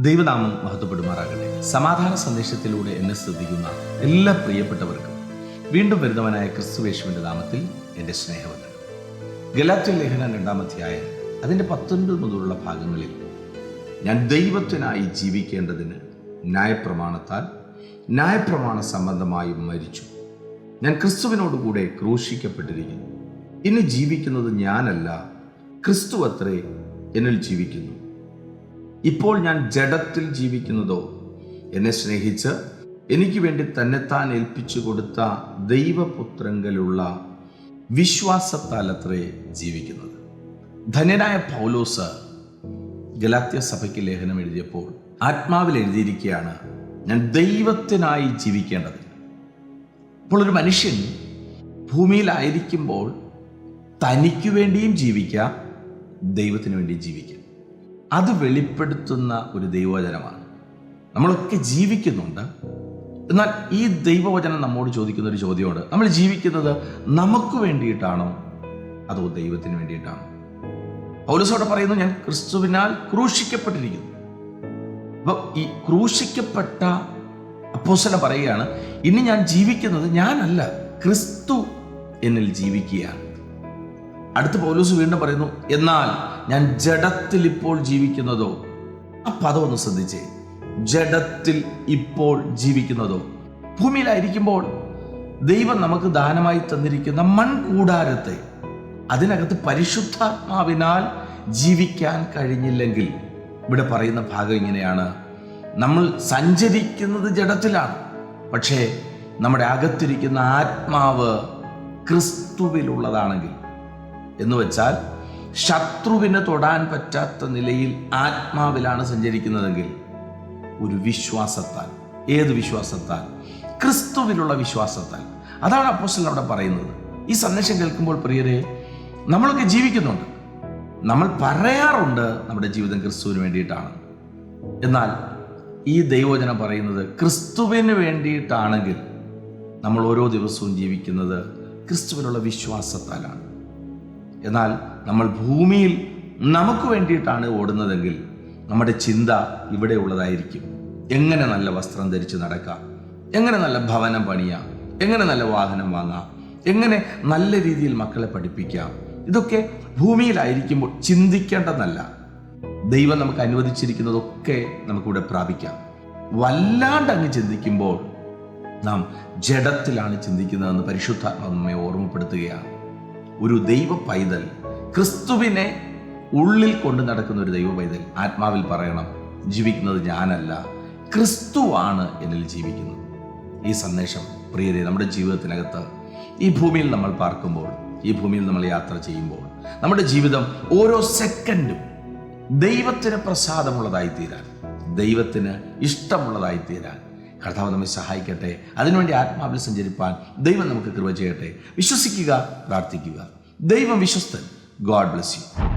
ദൈവനാമം മഹത്വപ്പെടുമാറാകട്ടെ. സമാധാന സന്ദേശത്തിലൂടെ എന്നെ ശ്രദ്ധിക്കുന്ന എല്ലാ പ്രിയപ്പെട്ടവർക്കും വീണ്ടും വരുന്നവനായ ക്രിസ്തുവേശുവിന്റെ നാമത്തിൽ എന്റെ സ്നേഹവന്ദനം. ഗലാത്യ ലേഖന രണ്ടാമധ്യായം അതിന്റെ പത്തൊൻപത് മുതലുള്ള ഭാഗങ്ങളിൽ ഞാൻ ദൈവത്തിനായി ജീവിക്കേണ്ടതിന് ന്യായപ്രമാണത്താൽ ന്യായപ്രമാണ സംബന്ധമായി മരിച്ചു. ഞാൻ ക്രിസ്തുവിനോടുകൂടെ ക്രൂശിക്കപ്പെട്ടിരിക്കുന്നു. ഇനി ജീവിക്കുന്നത് ഞാനല്ല ക്രിസ്തു അത്രേ എന്നിൽ ജീവിക്കുന്നു. ഇപ്പോൾ ഞാൻ ജഡത്തിൽ ജീവിക്കുന്നതോ? എന്നെ സ്നേഹിച്ച് എനിക്ക് വേണ്ടി തന്നെത്താൻ ഏൽപ്പിച്ചു കൊടുത്ത ദൈവപുത്രങ്കലുള്ള വിശ്വാസത്താൽ അത്രേ ജീവിക്കുന്നത്. ധന്യനായ പൗലോസ് ഗലാത്യ സഭയ്ക്ക് ലേഖനം എഴുതിയപ്പോൾ ആത്മാവിൽ എഴുതിയിരിക്കുകയാണ് ഞാൻ ദൈവത്തിനായി ജീവിക്കേണ്ടത് അപ്പോൾ ഒരു മനുഷ്യൻ ഭൂമിയിലായിരിക്കുമ്പോൾ തനിക്ക് വേണ്ടിയും ജീവിക്കാം ദൈവത്തിന് വേണ്ടിയും ജീവിക്കാം. അത് വെളിപ്പെടുത്തുന്ന ഒരു ദൈവവചനമാണ്. നമ്മളൊക്കെ ജീവിക്കുന്നുണ്ട്. എന്നാൽ ഈ ദൈവവചനം നമ്മോട് ചോദിക്കുന്ന ഒരു ചോദ്യമുണ്ട്. നമ്മൾ ജീവിക്കുന്നത് നമുക്ക് വേണ്ടിയിട്ടാണോ? അതോ ദൈവത്തിന് വേണ്ടിയിട്ടാണോ? പൗലസോടെ പറയുന്നു ഞാൻ ക്രിസ്തുവിനാൽ ക്രൂശിക്കപ്പെട്ടിരിക്കുന്നു. അപ്പൊ ഈ ക്രൂശിക്കപ്പെട്ട അപ്പോസല പറയുകയാണ് ഇനി ഞാൻ ജീവിക്കുന്നത് ഞാനല്ല ക്രിസ്തു എന്നിൽ ജീവിക്കുകയാണ്. അടുത്ത പോലീസ് വീണ്ടും പറയുന്നു എന്നാൽ ഞാൻ ജഡത്തിൽ ഇപ്പോൾ ജീവിക്കുന്നതോ? ആ പദം ഒന്ന് ശ്രദ്ധിച്ചേ. ജഡത്തിൽ ഇപ്പോൾ ജീവിക്കുന്നതോ? ഭൂമിയിലായിരിക്കുമ്പോൾ ദൈവം നമുക്ക് ദാനമായി തന്നിരിക്കുന്ന മൺകൂടാരത്തെ അതിനകത്ത് പരിശുദ്ധാത്മാവിനാൽ ജീവിക്കാൻ കഴിഞ്ഞില്ലെങ്കിൽ ഇവിടെ പറയുന്ന ഭാഗം ഇങ്ങനെയാണ്. നമ്മൾ സഞ്ചരിക്കുന്നത് ജഡത്തിലാണ് പക്ഷേ നമ്മുടെ അകത്തിരിക്കുന്ന ആത്മാവ് ക്രിസ്തുവിലുള്ളതാണെങ്കിൽ എന്ന് വെച്ചാൽ ശത്രുവിന് തൊടാൻ പറ്റാത്ത നിലയിൽ ആത്മാവിലാണ് സഞ്ചരിക്കുന്നതെങ്കിൽ ഒരു വിശ്വാസത്താൽ. ഏത് വിശ്വാസത്താൽ? ക്രിസ്തുവിലുള്ള വിശ്വാസത്താൽ. അതാണ് അപ്പോസ്റ്റൽ അവിടെ പറയുന്നത്. ഈ സന്ദേശം കേൾക്കുമ്പോൾ പ്രിയരെ നമ്മളൊക്കെ ജീവിക്കുന്നുണ്ട്. നമ്മൾ പറയാറുണ്ട് നമ്മുടെ ജീവിതം ക്രിസ്തുവിന് വേണ്ടിയിട്ടാണ്. എന്നാൽ ഈ ദൈവവചനം പറയുന്നത് ക്രിസ്തുവിന് വേണ്ടിയിട്ടാണെങ്കിൽ നമ്മൾ ഓരോ ദിവസവും ജീവിക്കുന്നത് ക്രിസ്തുവിനുള്ള വിശ്വാസത്താലാണ്. എന്നാൽ നമ്മൾ ഭൂമിയിൽ നമുക്ക് വേണ്ടിയിട്ടാണ് ഓടുന്നതെങ്കിൽ നമ്മുടെ ചിന്ത ഇവിടെ ഉള്ളതായിരിക്കും. എങ്ങനെ നല്ല വസ്ത്രം ധരിച്ച് നടക്കാം? എങ്ങനെ നല്ല ഭവനം പണിയാം? എങ്ങനെ നല്ല വാഹനം വാങ്ങാം? എങ്ങനെ നല്ല രീതിയിൽ മക്കളെ പഠിപ്പിക്കാം? ഇതൊക്കെ ഭൂമിയിലായിരിക്കുമ്പോൾ ചിന്തിക്കേണ്ടതല്ല. ദൈവം നമുക്ക് അനുവദിച്ചിരിക്കുന്നതൊക്കെ നമുക്കിവിടെ പ്രാപിക്കാം. വല്ലാണ്ട് അങ്ങ് ചിന്തിക്കുമ്പോൾ നാം ജഡത്തിലാണ് ചിന്തിക്കുന്നതെന്ന് പരിശുദ്ധാത്മാവ് നമ്മെ ഓർമ്മപ്പെടുത്തുകയാണ്. ഒരു ദൈവ പൈതൽ. ക്രിസ്തുവിനെ ഉള്ളിൽ കൊണ്ട് നടക്കുന്ന ഒരു ദൈവ പൈതൽ. ആത്മാവിൽ പറയണം ജീവിക്കുന്നത് ഞാനല്ല. ക്രിസ്തുവാണ് എന്നിൽ ജീവിക്കുന്നത്. ഈ സന്ദേശം പ്രിയരെ നമ്മുടെ ജീവിതത്തിനകത്ത് ഈ ഭൂമിയിൽ നമ്മൾ പാർക്കുമ്പോൾ ഈ ഭൂമിയിൽ നമ്മൾ യാത്ര ചെയ്യുമ്പോൾ നമ്മുടെ ജീവിതം ഓരോ സെക്കൻഡും ദൈവത്തിന് പ്രസാദമുള്ളതായി തീരാൻ ദൈവത്തിന് ഇഷ്ടമുള്ളതായി തീരാൻ കർത്താവ് നമ്മെ സഹായിക്കട്ടെ. അതിനുവേണ്ടി ആത്മാവിൽ സഞ്ചരിപ്പാൻ ദൈവം നമുക്ക് കൃപ ചെയ്യട്ടെ. വിശ്വസിക്കുക പ്രാർത്ഥിക്കുക. ദൈവം വിശ്വസ്തൻ. God bless you